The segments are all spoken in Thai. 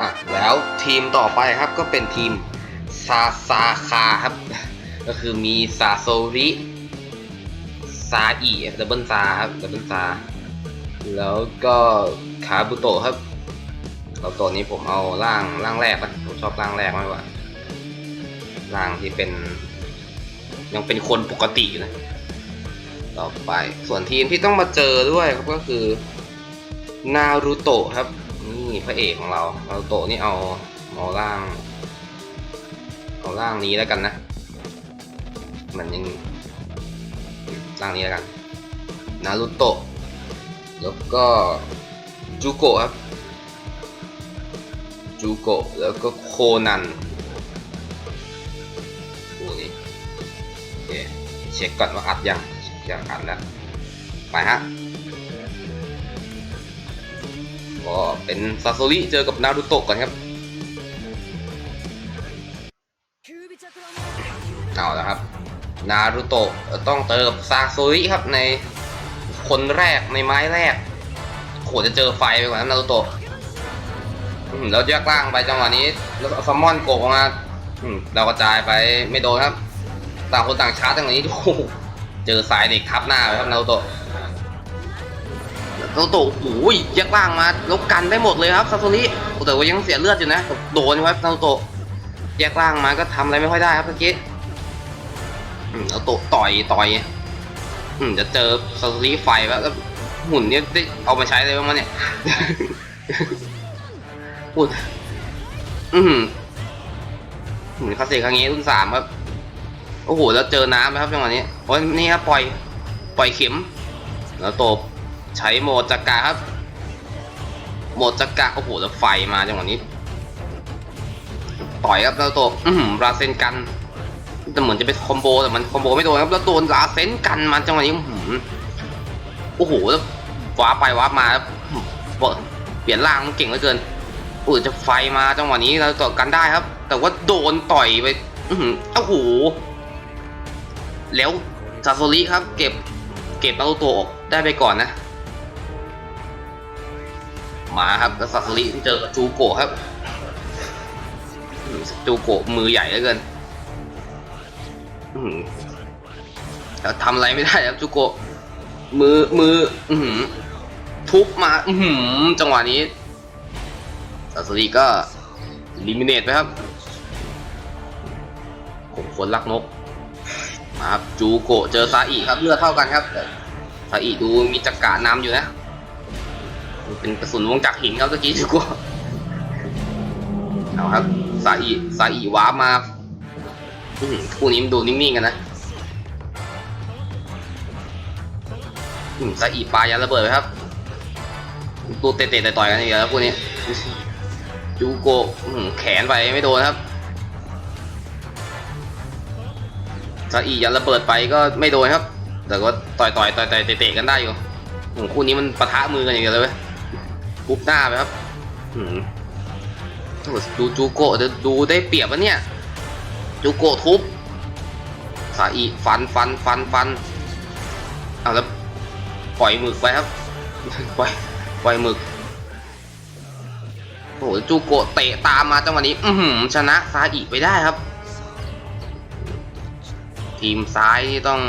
อะแล้วทีมต่อไปครับก็เป็นทีมซาซาคาครับ ก็คือมีซาโซริซาอิดับเบิลซาครับดับเบิลซาแล้วก็คาบุโตะครับเราตัวนี้ผมเอาร่างร่างแรกนะผมชอบร่างแรกมากกว่าร่างที่เป็น ยังเป็นคนปกติอยู่นะต่อไปส่วนทีมที่ต้องมาเจอด้วยครับก็คือนารูโตะครับ พระเอกของเรานารูโตนี่เอาเอาร่าง เอาร่างนี้แล้วกันนะมันยังร่างนี้แล้วกันนารูโตะแล้วก็จูโกะครับจูโกะแล้วก็โคนันโอ้นี่โอเคเช็คก่อนว่าอัดยังยังอัดแล้วไปฮะ ก็เป็นซาโซริเจอกับนารูโตะก่อนครับเอาแล้วครับ นารูโตะต้องเจอกับซาโซริครับในคนแรกในไม้แรกโหจะเจอไฟไปกว่านั้นนารูโตะแล้วแยกล่างไปจังหวะนี้ แล้วซัมมอนโกกมาเรากระจายไปไม่โดนครับ ต่างคนต่างชาร์จจังหวะนี้โอ้เจอสายเด็กทับหน้าไปครับนารูโตะ นารูโตะโอ้ยแยกล่างมาแล้วกันได้หมดเลยครับซาโซริแต่ว่ายังเสียเลือดอยู่นะโดนครับนารูโตะแยกล่างมาก็ทำอะไรไม่ค่อยได้ครับเมื่อกี้อืมแล้วโตะต่อยต่อยอืมจะเจอสตีไฟแล้วแล้วหุ่นเนี่ยได้เอามาใช้เลยบ้างมั้ยเนี่ยพูดอืมหุ่นคาเซ่ครั้งนี้รุ่นสามครับโอ้โหแล้วเจอน้ำไหมครับจังหวะนี้โอ้ยนี่ครับปล่อย ปล่อยเข็ม แล้วโตบ ใช้โหมดจักระครับ โหมดจักระโอ้โหแล้วไฟมาจังหวะนี้ ต่อยครับแล้วโตบอืมราเซนกันแต่เหมือนจะเป็นคอมโบแต่มันคอมโบไม่โดนครับแล้วโดนลาเซนกันมันจังหวะนี้อื้อหือโอ้โหแล้วว้าร์ปไปว้าร์ปมาเปิดเปลี่ยนร่างมันเก่งเหลือเกินอุ้ยจะไฟมาจังหวะนี้เราต่อกันได้ครับ แต่ว่าโดนต่อยไปอื้อหือโอ้โหแล้วซาโซริครับ เก็บเก็บนารูโตะออกได้ไปก่อนนะ มาครับแล้วซาโซริเจอกับจูโกะครับจูโกะมือใหญ่เหลือเกินทำอะไรไม่ได้ครับจุโกะมือมืออืทุบมาอืจังหวะนี้ซาสุริก็ลิมิเนตไปครับผมคนรักนกมาครับจูโกะเจอซาอิครับเลือดเท่ากันครับซาอิดูมีจักรานำอยู่นะ เป็นกระสุนวงจักหินครับเมื่อกี้จูโกะเอาครับซาอิซาอิว้ามาอื้อหือคู่นี้มันดูนิ่งๆกันนะอืมซาอีปลายันระเบิดไปครับตัวเตะๆต่อยๆกันอีกแล้วคู่นี้จูโกะอื้อหือแขนไปไม่โดนครับซาอียันระเบิดไปก็ไม่โดนครับ แต่ก็ต่อยๆต่อยๆเตะๆกันได้อยู่อื้อคู่นี้มันปะทะมือกันอย่างเดียวเลยเว้ย ปุ๊บหน้าไปครับอื้อหือโอ้โหดูจูโกะดูได้เปรียบวะเนี่ย จูโกะทุบสาอีฟันฟันฟันฟันเอาแล้วปล่อยหมึกไปครับ ปล่อยปล่อยหมึกโอ้โหจูโกะเตะตามมาจังหวะนี้ อือหือชนะซาอิไปได้ครับ ทีมซ้ายนี่ต้อง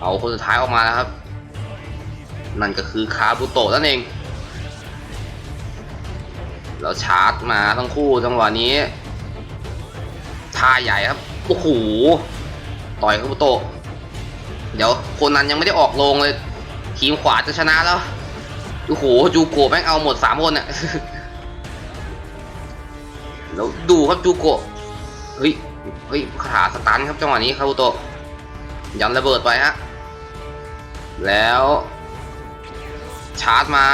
เอาคนสุดท้ายออกมาแล้วครับ นั่นก็คือคาบุโตะนั่นเอง เราชาร์จมาทั้งคู่จังหวะนี้ท่าใหญ่ครับโอ้โหต่อยคาบุโตะเดี๋ยวคนนั้นยังไม่ได้ออกโรงเลย ทีมขวาจะชนะแล้วโอ้โหจูโกะแม่งเอาหมดสามคนอะแล้วดูครับจูโกะเฮ้ยเฮ้ยขาสตันครับจังหวะนี้คาบุโตะยันระเบิดไปฮะแล้ว ชาร์จมา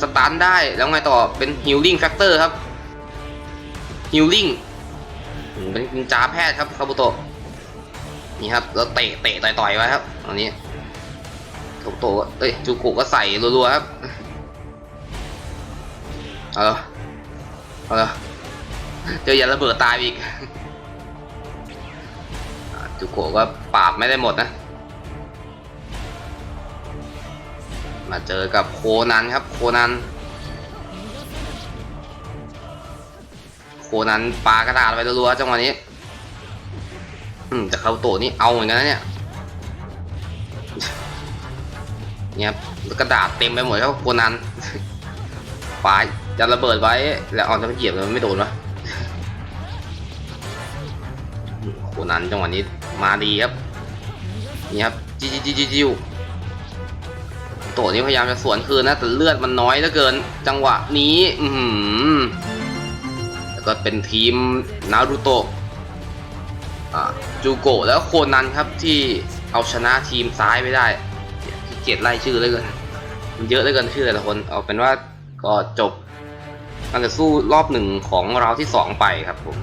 สตันได้แล้วไงต่อเป็นฮิลลิ่งแฟกเตอร์ครับฮิลลิ่งอืมเป็นนินจาแพทย์ครับคาบุโตะนี่ครับแล้วเตะเตะต่อยต่อยไว้ครับอันนี้คาบุโตะก็เอ้ยจูกุก็ใส่รัวๆครับเอาละเอาละเจอยันระเบิดตายไปอีกอ่าจูโกะก็ปราบไม่ได้หมดนะ มาเจอกับโคนันครับ โคนัน โคนันปลากระดาษไปรัวๆจังหวะนี้ อืมแต่เขาตัวนี้เอาเหมือนกันนะเนี่ยเนี่ยกระดาษเต็มไปหมดแล้วโคนันฝาจะระเบิดไว้ แล้วเอนจะไปเหยียบมันไม่โดนวะโคนันจังหวะนี้มาดีครับนี่ครับจิ้วจิ้จิ้ โตะนี่พยายามจะสวนคืนนะแต่เลือดมันน้อยเหลือเกิน จังหวะนี้ อือหือแล้วก็เป็นทีมนารูโตะอ่าจูโกะแล้วโคนันครับที่เอาชนะทีมซ้ายไปได้เกียจไล่ชื่อเลยเกินมันเยอะเลยเกินชื่อแต่ละคน เอาเป็นว่าก็จบการต่อสู้รอบหนึ่งของเราที่สองไปครับผม